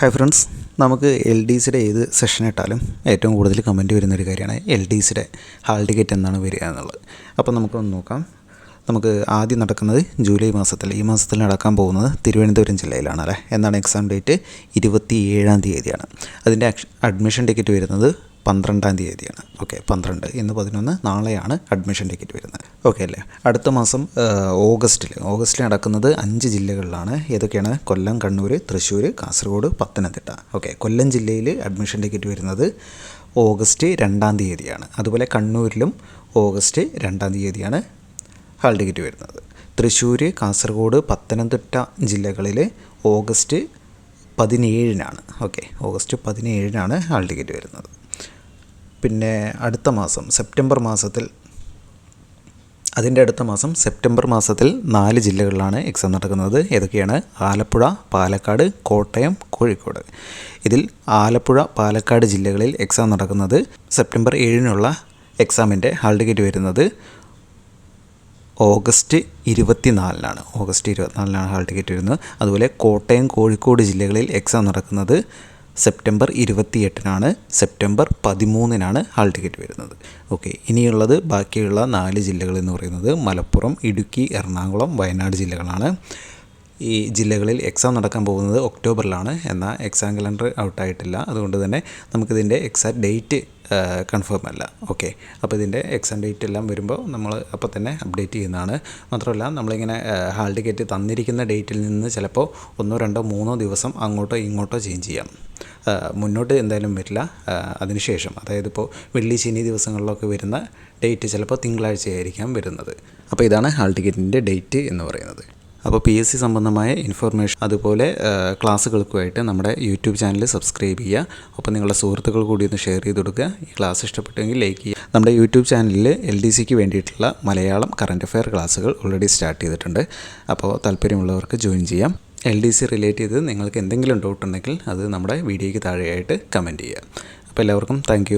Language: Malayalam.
ഹായ് ഫ്രണ്ട്സ് നമുക്ക് എൽ ഡി സിയുടെ ഏത് സെഷൻ ഇട്ടാലും ഏറ്റവും കൂടുതൽ കമന്റ് വരുന്നൊരു കാര്യമാണ് എൽ ഡി സിയുടെ ഹാൾ ടിക്കറ്റ് എന്നാണ് വരിക എന്നുള്ളത്. അപ്പോൾ നമുക്കൊന്ന് നോക്കാം. നമുക്ക് ആദ്യം നടക്കുന്നത് ജൂലൈ മാസത്തിൽ. ഈ മാസത്തിൽ നടക്കാൻ പോകുന്നത് തിരുവനന്തപുരം ജില്ലയിലാണ് അല്ലേ? എന്നാണ് എക്സാം ഡേറ്റ് ഇരുപത്തി ഏഴാം തീയതിയാണ്. അതിന്റെ അഡ്മിഷൻ ടിക്കറ്റ് വരുന്നത് പന്ത്രണ്ടാം തീയതിയാണ്. ഓക്കെ പന്ത്രണ്ട് ഇന്ന് പതിനൊന്ന് നാളെയാണ് അഡ്മിഷൻ ടിക്കറ്റ് വരുന്നത്. ഓക്കെ അല്ലേ? അടുത്ത മാസം ഓഗസ്റ്റിൽ ഓഗസ്റ്റിൽ നടക്കുന്നത് അഞ്ച് ജില്ലകളിലാണ്. ഏതൊക്കെയാണ്? കൊല്ലം കണ്ണൂർ തൃശ്ശൂർ കാസർഗോഡ് പത്തനംതിട്ട. ഓക്കെ കൊല്ലം ജില്ലയിൽ അഡ്മിഷൻ ടിക്കറ്റ് വരുന്നത് ഓഗസ്റ്റ് രണ്ടാം തീയതിയാണ്. അതുപോലെ കണ്ണൂരിലും ഓഗസ്റ്റ് രണ്ടാം തീയതിയാണ് ഹാൾ ടിക്കറ്റ് വരുന്നത്. തൃശ്ശൂർ കാസർഗോഡ് പത്തനംതിട്ട ജില്ലകളിൽ ഓഗസ്റ്റ് പതിനേഴിനാണ്. ഓക്കെ ഓഗസ്റ്റ് പതിനേഴിനാണ് ഹാൾ ടിക്കറ്റ് വരുന്നത്. പിന്നെ അടുത്ത മാസം സെപ്റ്റംബർ മാസത്തിൽ അതിന്റെ അടുത്ത മാസം സെപ്റ്റംബർ മാസത്തിൽ നാല് ജില്ലകളിലാണ് എക്സാം നടക്കുന്നത്. ഏതൊക്കെയാണ്? ആലപ്പുഴ പാലക്കാട് കോട്ടയം കോഴിക്കോട്. ഇതിൽ ആലപ്പുഴ പാലക്കാട് ജില്ലകളിൽ എക്സാം നടക്കുന്നത് സെപ്റ്റംബർ ഏഴിനുള്ള എക്സാമിന്റെ ഹാൾ ടിക്കറ്റ് വരുന്നത് ഓഗസ്റ്റ് ഇരുപത്തിനാലിനാണ്. ഓഗസ്റ്റ് ഇരുപത്തിനാലിനാണ് ഹാൾ ടിക്കറ്റ് വരുന്നത്. അതുപോലെ കോട്ടയം കോഴിക്കോട് ജില്ലകളിൽ എക്സാം നടക്കുന്നത് സെപ്റ്റംബർ ഇരുപത്തിയെട്ടിനാണ് സെപ്റ്റംബർ പതിമൂന്നിനാണ് ഹാൾ ടിക്കറ്റ് വരുന്നത്. ഓക്കെ ഇനിയുള്ളത് ബാക്കിയുള്ള നാല് ജില്ലകൾ എന്ന് പറയുന്നത് മലപ്പുറം ഇടുക്കി എറണാകുളം വയനാട് ജില്ലകളാണ്. ഈ ജില്ലകളിൽ എക്സാം നടക്കാൻ പോകുന്നത് ഒക്ടോബറിലാണ്. എന്നാൽ എക്സാം കലണ്ടർ ഔട്ടായിട്ടില്ല അതുകൊണ്ട് തന്നെ നമുക്കിതിന്റെ എക്സാക്ട് ഡേറ്റ് കൺഫേം അല്ല. ഓക്കെ അപ്പോൾ ഇതിന്റെ എക്സാം ഡേറ്റ് എല്ലാം വരുമ്പോൾ നമ്മൾ അപ്പോൾ തന്നെ അപ്ഡേറ്റ് ചെയ്യുന്നതാണ്. മാത്രമല്ല നമ്മളിങ്ങനെ ഹാൾ ടിക്കറ്റ് തന്നിരിക്കുന്ന ഡേറ്റിൽ നിന്ന് ചിലപ്പോൾ ഒന്നോ രണ്ടോ മൂന്നോ ദിവസം അങ്ങോട്ടോ ഇങ്ങോട്ടോ ചേഞ്ച് ചെയ്യാം. മുന്നോട്ട് എന്തായാലും വരില്ല. അതിനുശേഷം അതായത് ഇപ്പോൾ വെള്ളി ശനി ദിവസങ്ങളിലൊക്കെ വരുന്ന ഡേറ്റ് ചിലപ്പോൾ തിങ്കളാഴ്ചയായിരിക്കാം വരുന്നത്. അപ്പോൾ ഇതാണ് ഹാൾ ടിക്കറ്റിന്റെ ഡേറ്റ് എന്ന് പറയുന്നത്. അപ്പോൾ പി എസ് സി സംബന്ധമായ ഇൻഫർമേഷൻ അതുപോലെ ക്ലാസ്സുകൾക്കുമായിട്ട് നമ്മുടെ യൂട്യൂബ് ചാനൽ സബ്സ്ക്രൈബ് ചെയ്യുക. ഒപ്പം നിങ്ങളുടെ സുഹൃത്തുക്കൾ കൂടി ഒന്ന് ഷെയർ ചെയ്ത് കൊടുക്കുക. ഈ ക്ലാസ് ഇഷ്ടപ്പെട്ടെങ്കിൽ ലൈക്ക് ചെയ്യുക. നമ്മുടെ യൂട്യൂബ് ചാനലിൽ എൽ ഡി സിക്ക് വേണ്ടിയിട്ടുള്ള മലയാളം കറണ്ട് അഫയർ ക്ലാസ്സുകൾ ഓൾറെഡി സ്റ്റാർട്ട് ചെയ്തിട്ടുണ്ട്. അപ്പോൾ താല്പര്യമുള്ളവർക്ക് ജോയിൻ ചെയ്യാം. എൽ ഡി സി റിലേറ്റ് ചെയ്ത് നിങ്ങൾക്ക് എന്തെങ്കിലും ഡൗട്ട് ഉണ്ടെങ്കിൽ അത് നമ്മുടെ വീഡിയോയ്ക്ക് താഴെയായിട്ട് കമന്റ് ചെയ്യുക. അപ്പോൾ എല്ലാവർക്കും താങ്ക്